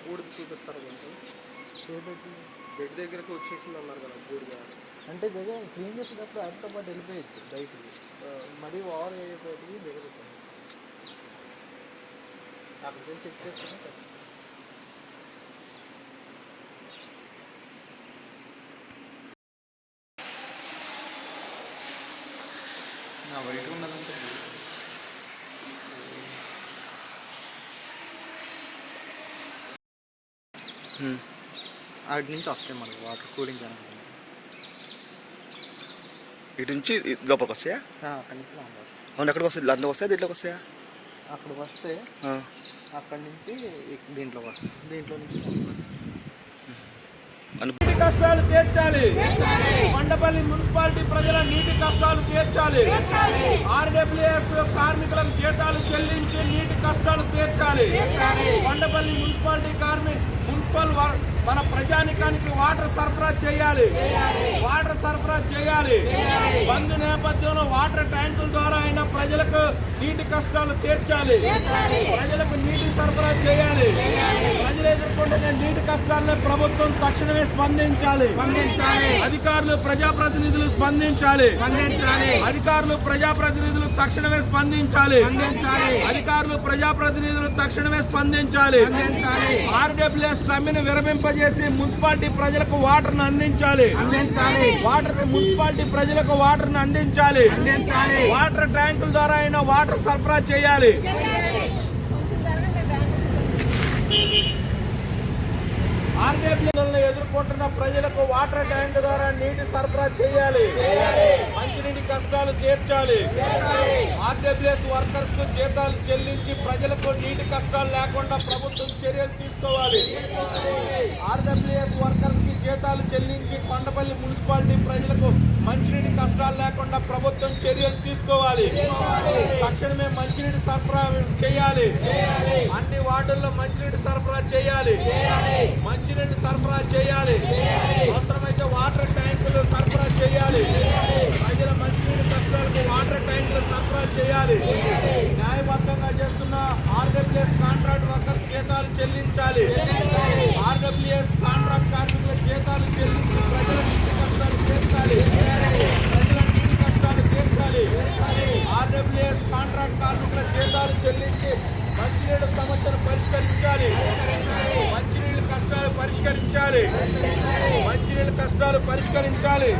బూడిద చూపిస్తారు కొంచెం బెడ్ దగ్గరకు వచ్చేసింది అన్నారు కదా బూడిద అంటే దగ్గర క్లీన్ చేసేటప్పుడు అదితో పాటు వెళ్ళిపోయచ్చు బయటికి. మరీ ఓవర్ అయిపోయి దగ్గర అక్కడికి చెక్ చేసుకుని నా వైట్ ఉన్నదంటే అటు నుంచి వస్తాయి మనకి వాటర్ కూలింగ్ అని ఇటు నుంచి లోపలికి వస్తాయా? అక్కడి నుంచి వస్తాయి. అవును ఎక్కడికి వస్తాయి? అందులో వస్తాయా? దీంట్లోకి వస్తాయా? అక్కడికి వస్తే. అక్కడి నుంచి ఇక్- దీంట్లోకి వస్తుంది దీంట్లో నుంచి నీటి కష్టాలు తీర్చాలి. కొండపల్లి మున్సిపాలిటీ ప్రజల నీటి కష్టాలు తీర్చాలి. ఆర్డబ్ల్యూఎస్ కార్మికులకు జీతాలు చెల్లించి నీటి కష్టాలు తీర్చాలి. కొండపల్లి మున్సిపాలిటీ కార్మి మున్సిపల్ మన ప్రజానికానికి వాటర్ సరఫరా చేయాలి. వాటర్ సరఫరా చేయాలి. బంద్ నేపథ్యంలో వాటర్ ట్యాంకుల ద్వారా అయినా ప్రజలకు నీటి కష్టాలు తీర్చాలి. ప్రజలకు నీటి సరఫరా చేయాలి. నీటి కష్టాలను ప్రభుత్వం తక్షణమే స్పందించాలి. స్పందించాలి. అధికారులు ప్రజాప్రతినిధులు స్పందించాలి. స్పందించాలి. అధికారులు ప్రజాప్రతినిధులు తక్షణమే స్పందించాలి. స్పందించాలి. అధికారులు ప్రజాప్రతినిధులు తక్షణమే స్పందించాలి. స్పందించాలి. ఆర్డబ్ల్యూఎస్ సమ్మెను విరమింపజేసి మున్సిపాలిటీ ప్రజలకు వాటర్ను అందించాలి. అందించాలి. వాటర్ మున్సిపాలిటీ ప్రజలకు వాటర్ను అందించాలి. అందించాలి. వాటర్ ట్యాంకుల ద్వారా అయినా వాటర్ సరఫరా చేయాలి. ఎదుర్కొంటున్న ప్రజలకు వాటర్ ట్యాంక్ ద్వారా నీటి సరఫరా చేయాలి. మంచినీటి కష్టాలు తీర్చాలి. ఆర్డబ్ల్యూఎస్ వర్కర్స్కు జీతాలు చెల్లించి ప్రజలకు నీటి కష్టాలు లేకుండా ప్రభుత్వం చర్యలు తీసుకోవాలి. వర్కర్స్ చెల్లించి కొండపల్లి మున్సిపాలిటీ ప్రజలకు మంచినీటి కష్టాలు లేకుండా ప్రభుత్వం చర్యలు తీసుకోవాలి. తక్షణమే మంచినీటి సరఫరా చేయాలి. అన్ని వార్డుల్లో మంచినీటి సరఫరా చేయాలి. మంచినీటి సరఫరా చేయాలి. అవసరమైతే వాటర్ ట్యాంకులు సరఫరా చేయాలి. ప్రజల మంచినీటి కష్టాలకు వాటర్ ట్యాంకులు సరఫరా చేయాలి. న్యాయబద్ధంగా చేస్తున్న ఆర్డబ్ల్యూఎస్ కాంట్రాక్ట్ వర్కర్ జీతాలు చెల్లించాలి. పరిష్కరించాలి. మంచినీళ్ళ కష్టాలు పరిష్కరించాలి. మంచినీళ్ళ కష్టాలు పరిష్కరించాలి.